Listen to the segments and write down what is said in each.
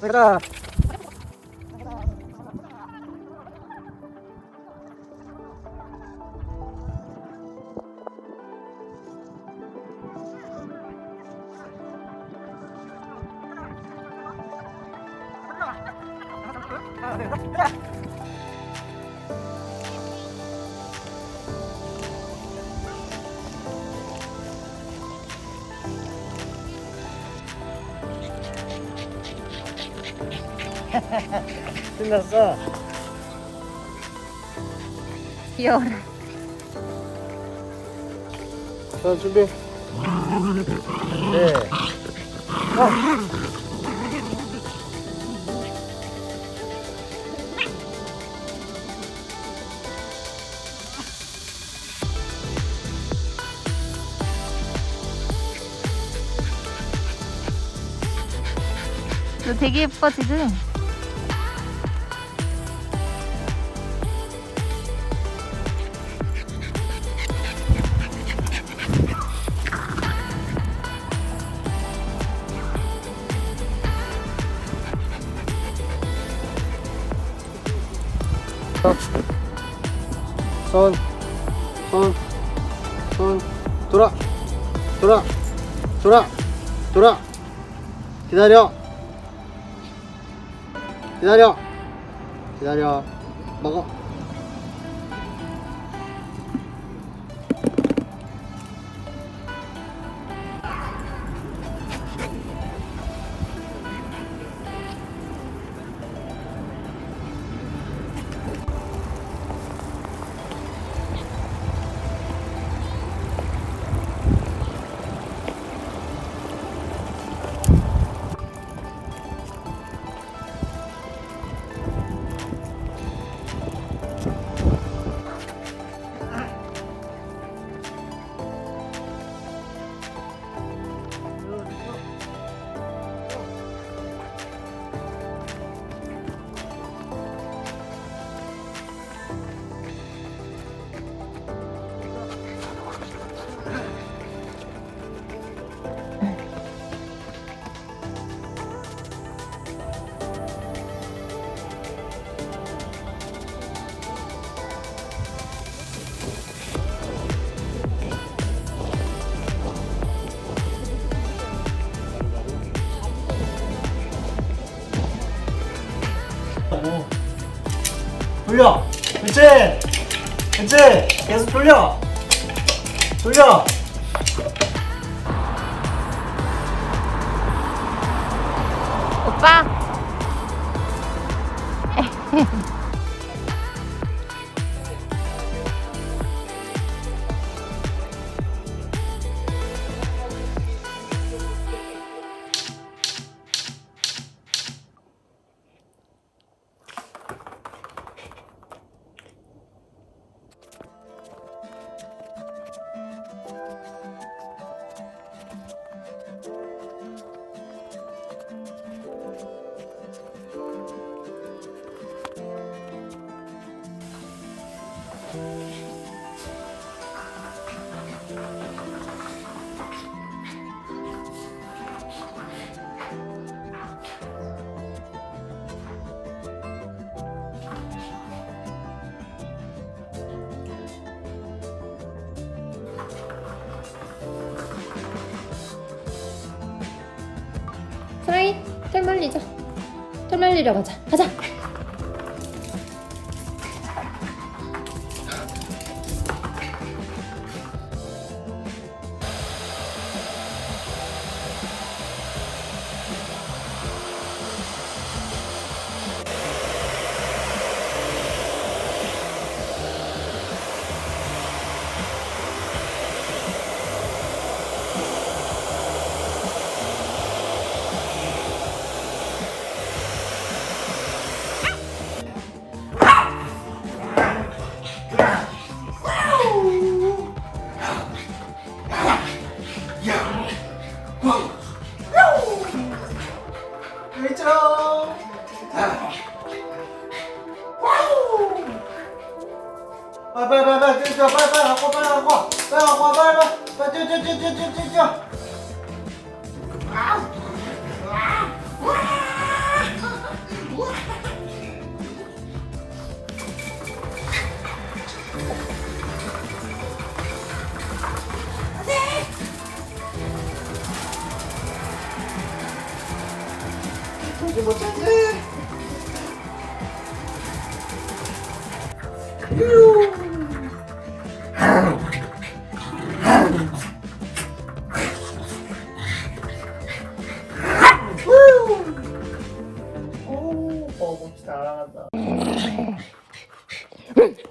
가 끝났어. 귀여워라. 자, 준비. 네. 너 되게 예뻐 지금. 손, 손, 손, 돌아, 돌아, 돌아, 돌아. 기다려. 기다려. 기다려. 먹어. 돌려. 그렇지. 그렇지. 계속 돌려. 돌려. 오빠. 털 말리러 가자. 가자 빨리 와, 빨리 와. 빨리 뛰어, 뛰어, 뛰어, 뛰어, 뛰어, 뛰어.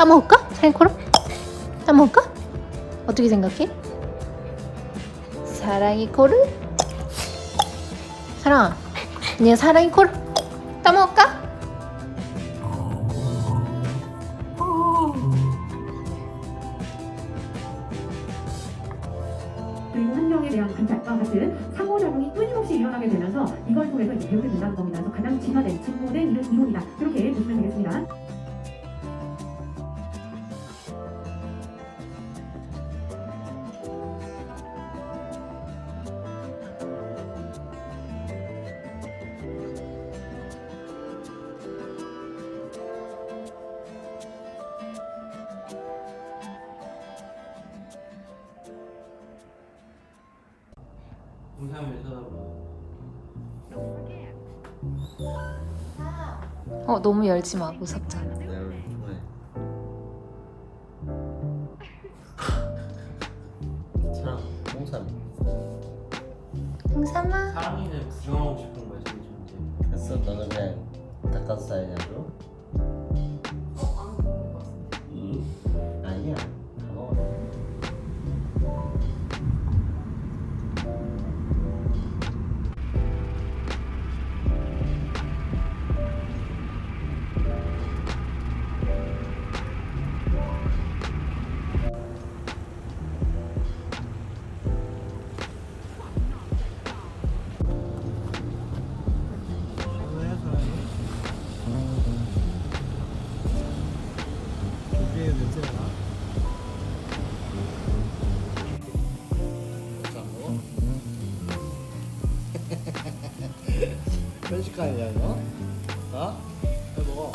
따먹을까? 사랑이 코를? 따먹을까? 어떻게 생각해? 사랑이 코를? 사랑아, 네 사랑이 코를 따먹을까? 상호작용이 끊임없이 일어나게 되면서 이걸 통해서 배우게 된다는 겁니다. 그래서 가장 진화된, 진보된 이론이다. 이렇게 보시면 되겠습니다. 쳐다봐. 어 너무 열지 마 무섭잖아. 내 얼굴 좋아해. 사랑, 홍삼. 홍삼아. 사랑이는 구경하고 싶은 거야, 지금 존재. 됐어, 너는 그냥 닭가슴살이냐고? 편식하냐 이거? 어? 해 먹어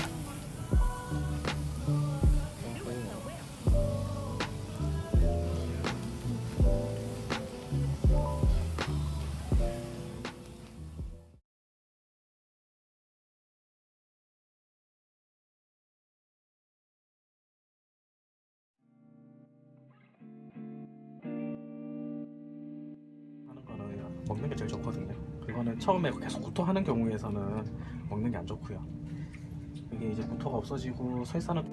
먹는 게 제일 좋거든요. 그거는 처음에 계속 구토하는 경우에서는 먹는 게 안 좋고요. 이게 이제 구토가 없어지고 설사는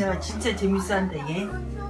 야 진짜 재밌었는데 얘.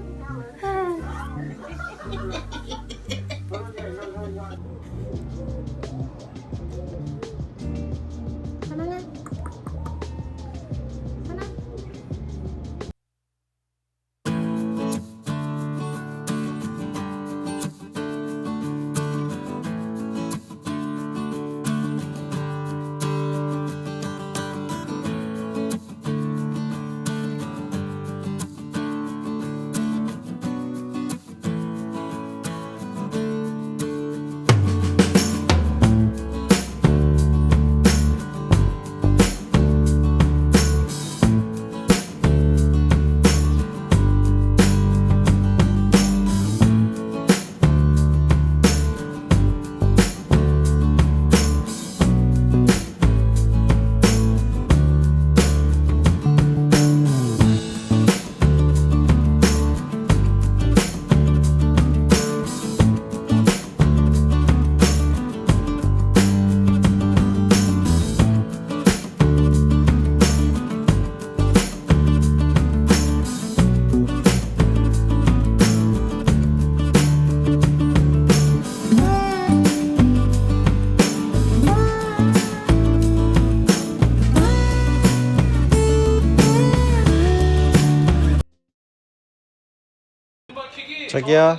자기야.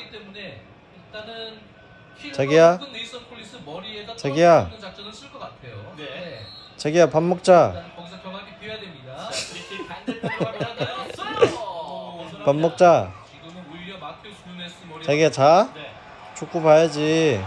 자기야. 자기야. 네. 자기야 밥 먹자. 밥 먹자. 자기야 자. 축구 봐야지.